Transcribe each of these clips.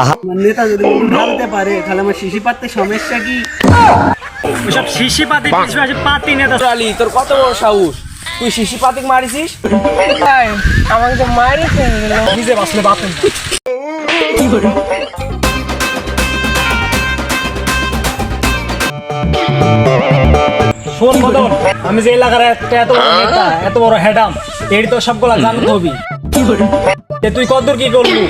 আমার নেতা যদি ঢালতে পারে তাহলে আমার শিশি পাততে সমস্যা কি? ওসব শিশি পাতি কিছু পাতি নেতা। আলী তোর কত বড় সাহস? তুই শিশি পাতিক মারিছিস? আমাকে তো মারি ফেলে দিল নিজে বাসলে বাপেন শোন মদন আমি যে এলাকার একটা এত বড় নেতা এত বড় হেডাম এর তো সবগুলা জানতে হবে। তুই কতদূর কি করবি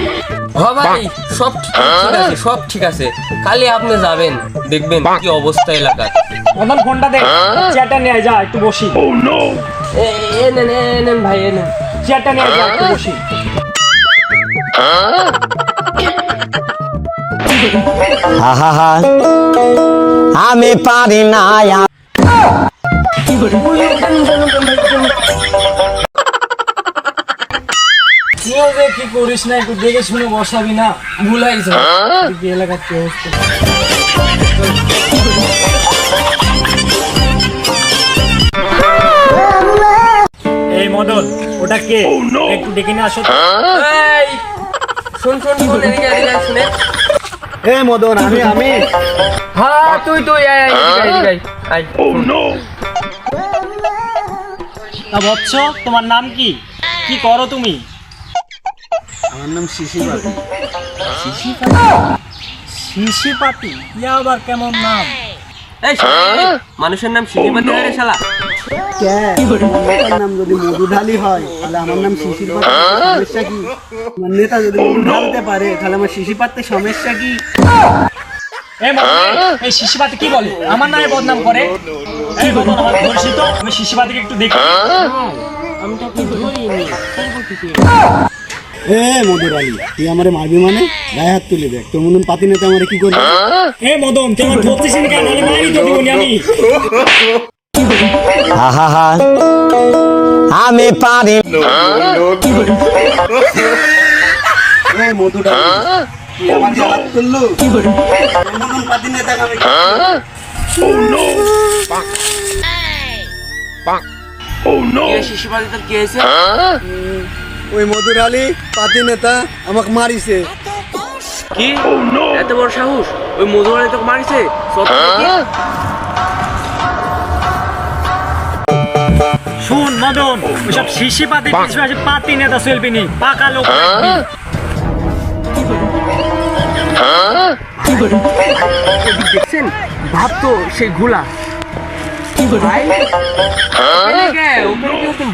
ভাই সব ঠিক আছে সব ঠিক আছে। কালি আপনি যাবেন দেখবেন কি অবস্থা এলাকার। মদন ফোনটা দে। চেয়ারটা নিয়ে যা একটু বসি। এ এ নেন এ নেন ভাই এ নেন চেয়ারটা নিয়ে যা একটু বসি। আহা আমি পারি না তুইও যে কি করিস না একটু দেখে শুনে বসাবি না ভুল হয়েছে এলাকার কি অবস্থা? এই মদন ওটা কে? একটু ডেকে নিয়ে আসো এই শুন শুন শুন এদিকে এদিকে শুনে। হে মদন আমি আমি। হ্যাঁ তুই তুই আয় আয়, এদিকে আয়, এদিকে আয়, আয় তা বৎস তোমার নাম কি? কি করো তুমি? আমার নাম শিশি পাতি। শিশি পাতি? ইয়া আবার কেমন নাম? এই মানুষের নাম শিশি পাতি হয় রে শালা। কে? আমার নেতার নাম যদি মধু ঢালি হয় তাহলে আমার নাম শিশির পাততে সমস্যা কি? আমার নেতা যদি মধু ঢালতে পারে তাহলে আমার শিশি পাততে সমস্যা কি? এই মদন, এই শিশি পাতি কি বলে? আমার নামে বদনাম করে। এই মদন আমার তো আমি শিশি পাতিকে একটু দেখি। আমি তো কি ধরিনি এ মধুর আলী তুই আমারে মারবি মানে? গায়ে হাত তুলে দেখ তোর মতন পাতি নেতা আমারে কি করবে? এই মদন তুই আমার ধরছিস না কেন নাহলে মারি তো দিবনি আমি। আহা আমি পারি। এ মধু তুই আমার গায়ে হাত তুললু? তোর মতন পাতি নেতা আমি কে শিশি পাতি তোর কি হয়েছে? ওই মধুর আলী পাতি নেতা আমাকে মারিছে। কি? এত বড় সাহস? ওই মধুবাড়ি তোকে মারিছে? শুন মদন ওসব শিশি পাতি আছে পাতি নেতা চলবি নি পাকা লোক দেখছেন? ভাব তো সেই ঘোলা।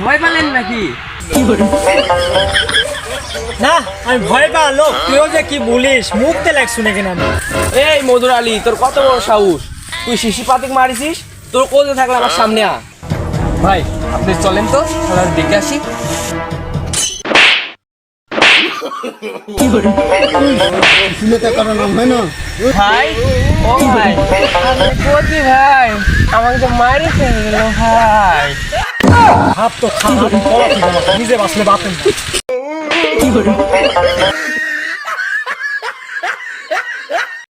ভয় পেলেন নাকি? না আমি ভয় তুইও যে কি বলিস? মুখ তে লাগ শুনে কিনা আমি এই মধুর আলী তোর কত বড় সাহস? তুই শিশি পাতিক মারিছিস? তোর কোলে থাকলে আমার সামনে আ ভাই আপনি চলেন তো দেখে আসি। ভাই ও ভাই ভাই আমাকে তো মারি ভাই। হাত তো খা কি নিজে বাসলে বাপেন